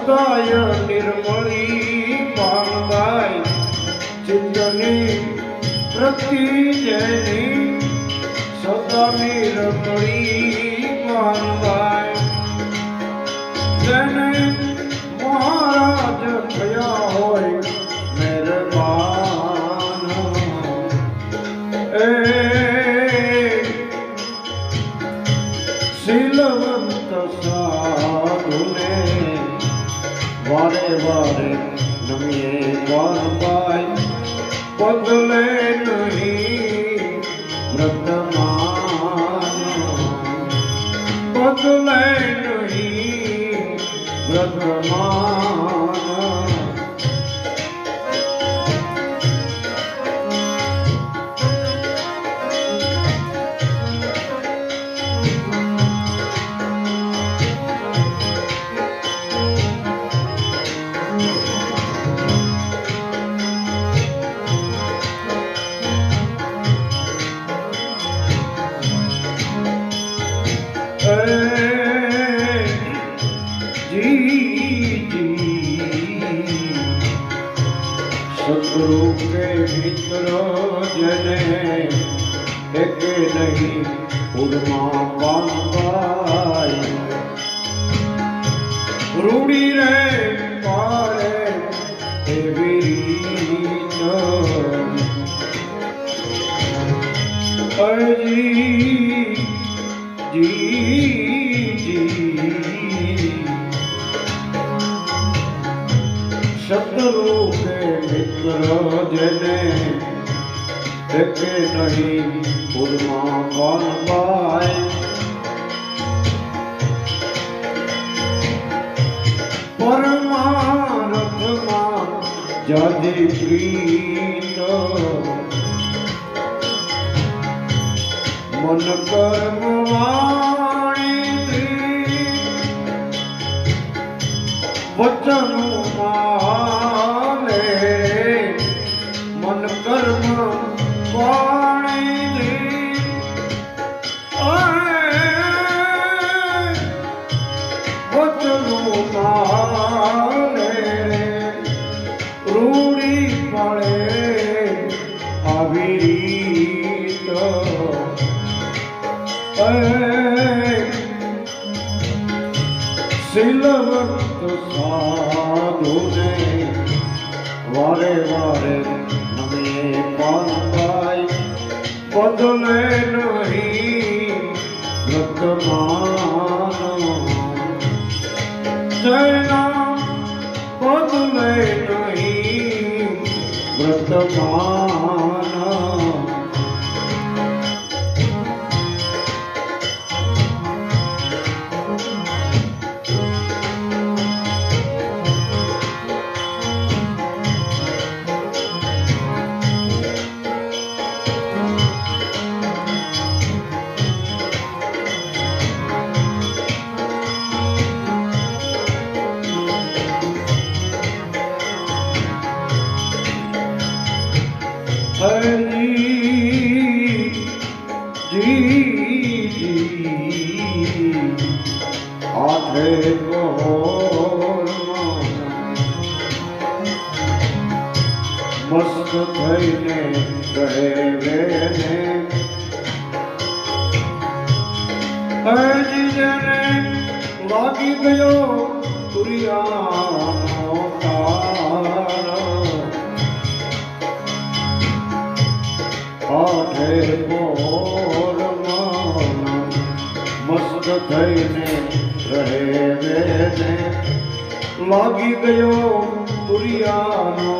સદાય નિર્મળી પામદાય ચિત્તની વૃત્તિ જેની સદા નિર્મળી પામદાય જેને મહારાજ થયા હોય મહેરબાન. એ શીલવંત સાધુને बारे बारे नमिए बार पाए। पगले नहीं रतमान पगले नहीं रतमान મિત્ર જને એક નહીં ઉર્મા પામવાય. રૂડી રે પારે એવી રીત અજી જી શત્રુ કે મિત્ર જેને देखे नहीं पुरमा कौन पाए? परमात्मा जदि प्रीत। मन कर्म वचन सिलवत साधु ने वारे वारे हमें पान पाई। बदले नहीं बदले नहीं મસ્ત કહે વેને હજી જેને લાગી ગયો તુરિયાનો તારો આઠે પોરમાં મસ્ત થઈને રહે વેને લાગી ગયો તુરિયાનો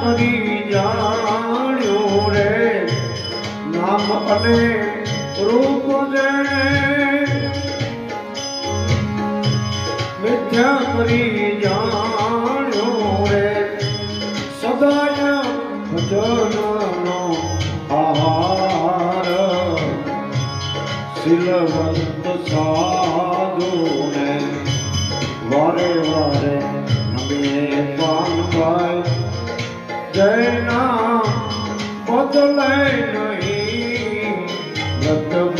કરી જાણ્યું રે નામ અને રૂપ જેણે મિથ્યા કરી જાણ્યું सिलवंत साधु ने। वारे वारे नमे पान पाए। जय नाम बदले नहीं लत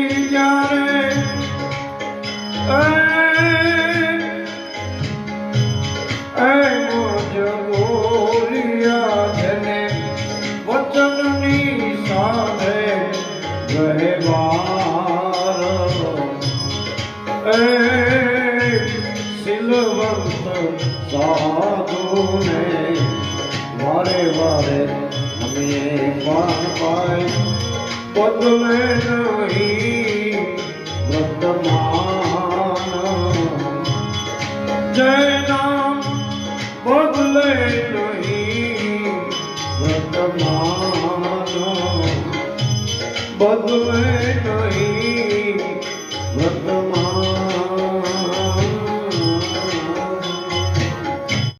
वारे वारे हमें पान पाए पद नहीं जय नाम बदले नहीं बदले नहीं